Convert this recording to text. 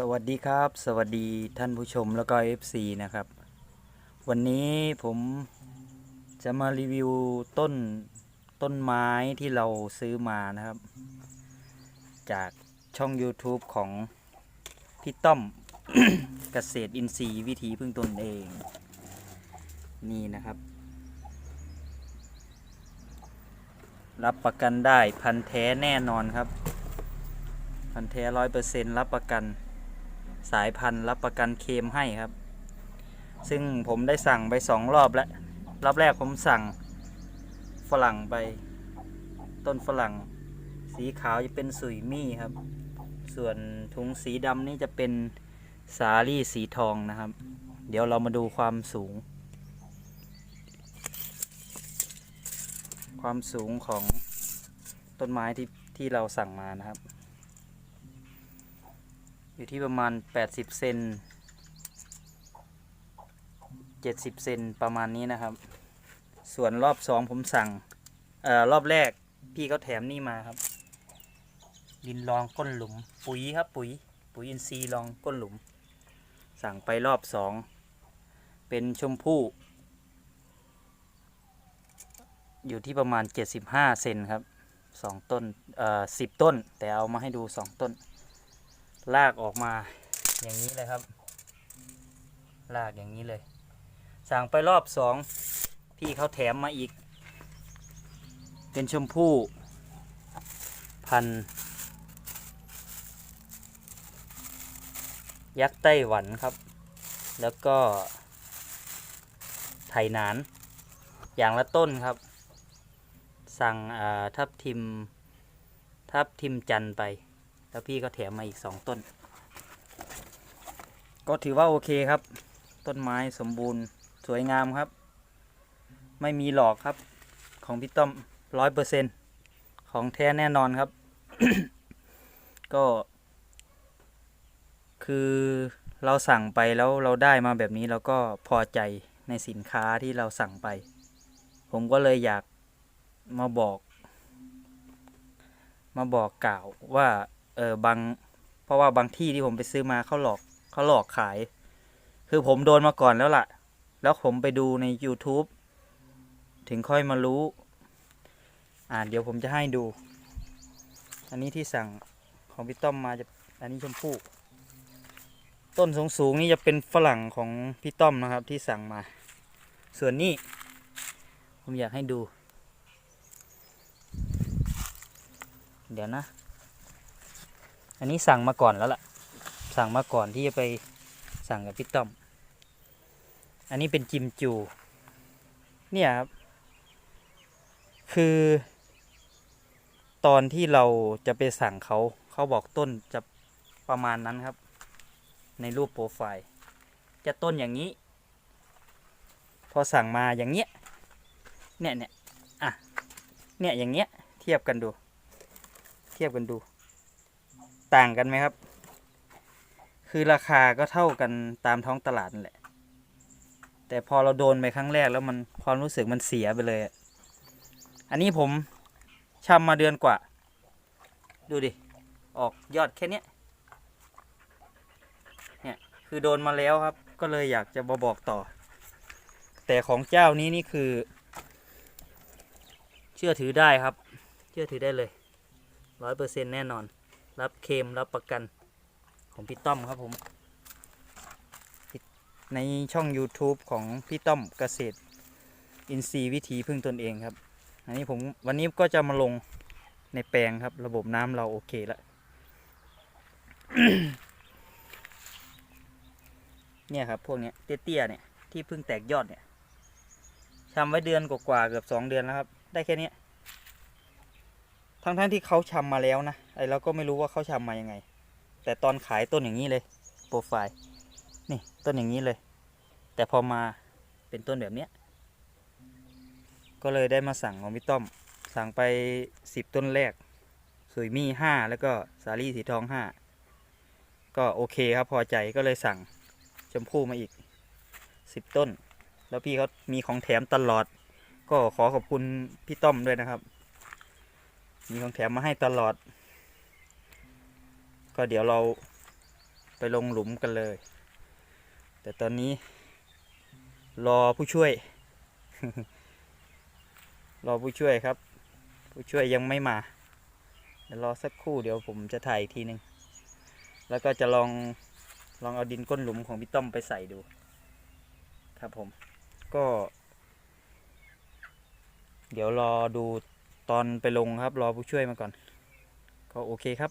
สวัสดีครับ สวัสดีท่านผู้ชมแล้วก็ FC นะครับ วันนี้ผมจะมารีวิวต้นต้นไม้ที่เราซื้อมานะครับ จากช่อง YouTube ของพี่ต้อม เกษตรอินทรีย์วิธีพึ่งตนเอง นี่นะครับ รับประกันได้พันธุ์แท้แน่นอนครับพันธุ์แท้ร้อยเปอร์เซ็นต์รับประกัน สายพันธุ์รับประกันเคมให้ครับ ซึ่งผมได้สั่งไปสองรอบแล้วรอบแรกผมสั่งฝรั่งไป ต้นฝรั่ง สีขาวจะเป็นสุยมี่ครับ ส่วนถุงสีดำนี่จะเป็นสาลี่สีทองนะครับ เดี๋ยวเรามาดูความสูง ความสูงของต้นไม้ที่ที่เราสั่งมานะครับ อยู่ที่ประมาณ 80 เซน70 เซนประมาณนี้นะครับ ส่วนรอบสองผมสั่งออรอบแรกพี่เขาแถมนี่มาครับ ดินรองก้นหลุม ปุ๋ยครับปุ๋ย ปุ๋ยอินทรีย์รองก้นหลุม สั่งไปรอบสองเป็นชมพู่ อยู่ที่ประมาณ 75 เซนครับสองต้นเอ่อสิบต้น แต่เอามาให้ดูสองต้น ลากออกมาอย่างนี้เลยครับ ลากอย่างนี้เลย สั่งไปรอบสองพี่เขาแถมมาอีก เป็นชมพู่พัน ยักษ์ไต้หวันครับ แล้วก็ไถหนาน อย่างละต้นครับ สั่งทับทิม ทับทิมจันไป แล้วพี่ก็แถมมาอีกสองต้น ก็ถือว่าโอเคครับ ต้นไม้สมบูรณ์สวยงามครับ ไม่มีหลอกครับ ของพี่ต้อมร้อยเปอร์เซ็นของแท้แน่นอนครับ ก็ คือเราสั่งไปแล้วเราได้มาแบบนี้เราก็พอใจในสินค้าที่เราสั่งไป ผมก็เลยอยากมาบอก มาบอกกล่าวว่า เออบางเพราะว่าบางที่ที่ผมไปซื้อมาเขาหลอกเขาหลอกขาย คือผมโดนมาก่อนแล้วล่ะ แล้วผมไปดูใน YouTube ถึงค่อยมารู้ อ่าเดี๋ยวผมจะให้ดู อันนี้ที่สั่งของพี่ต้อมมาจะอันนี้ชมพู่ต้นสูงสูงนี่จะเป็นฝรั่งของพี่ต้อมนะครับที่สั่งมา ส่วนนี้ ผมอยากให้ดู เดี๋ยวนะ อันนี้สั่งมาก่อนแล้วล่ะ สั่งมาก่อนที่จะไปสั่งกับพี่ต้อม อันนี้เป็นจิมจู เนี่ยครับ คือ ตอนที่เราจะไปสั่งเขาเขาบอกต้นจะประมาณนั้นครับ ในรูปโปรไฟล์ จะต้นอย่างนี้ พอสั่งมาอย่างเงี้ย เนี่ยเนี่ยอะ เนี่ยอย่างเงี้ย เทียบกันดู เทียบกันดู ต่างกันไหมครับ คือราคาก็เท่ากันตามท้องตลาดนั่นแหละ แต่พอเราโดนไปครั้งแรกแล้วมันความรู้สึกมันเสียไปเลย อันนี้ผมชำมาเดือนกว่า ดูดิ ออกยอดแค่เนี้ยเนี่ยคือโดนมาแล้วครับ ก็เลยอยากจะมาบอกต่อ แต่ของเจ้านี้นี่คือ เชื่อถือได้ครับ เชื่อถือได้เลยร้อยเปอร์เซ็นแน่นอน รับเคมรับประกันของพี่ต้อมครับผม ในช่อง YouTube ของพี่ต้อมเกษตร อินทรีย์วิธีพึ่งตนเองครับ อันนี้ผมวันนี้ก็จะมาลงในแปลงครับ ระบบน้ำเราโอเคแล้วเนี่ยครับพวกนี้เตี้ยๆเนี่ยที่เพิ่งแตกยอดเนี่ยทำไว้เดือนกว่าๆเกือบสองเดือนแล้วครับ ได้แค่นี้ ทั้งๆที่เขาชำมาแล้วนะไอเราก็ไม่รู้ว่าเขาชำมายังไง แต่ตอนขายต้นอย่างนี้เลยโปรไฟล์นี่ต้นอย่างนี้เลย แต่พอมาเป็นต้นแบบเนี้ยก็เลยได้มาสั่งของพี่ต้อม สั่งไปสิบต้นแรกสุยมี่ห้าแล้วก็สาลี่สีทองห้าก็โอเคครับพอใจก็เลยสั่งชมพู่มาอีกสิบต้น แล้วพี่เขามีของแถมตลอด ก็ขอขอบคุณพี่ต้อมด้วยนะครับ มีของแถมมาให้ตลอด ก็เดี๋ยวเราไปลงหลุมกันเลย แต่ตอนนี้ รอผู้ช่วย รอผู้ช่วยครับ ผู้ช่วยยังไม่มาเดี๋ยวรอสักครู่เดี๋ยวผมจะถ่ายอีกทีหนึ่งแล้วก็จะลองลองเอาดินก้นหลุมของพี่ต้อมไปใส่ดู ครับผม ก็ เดี๋ยวรอดู ตอนไปลงครับ รอผู้ช่วยมาก่อน ก็โอเคครับ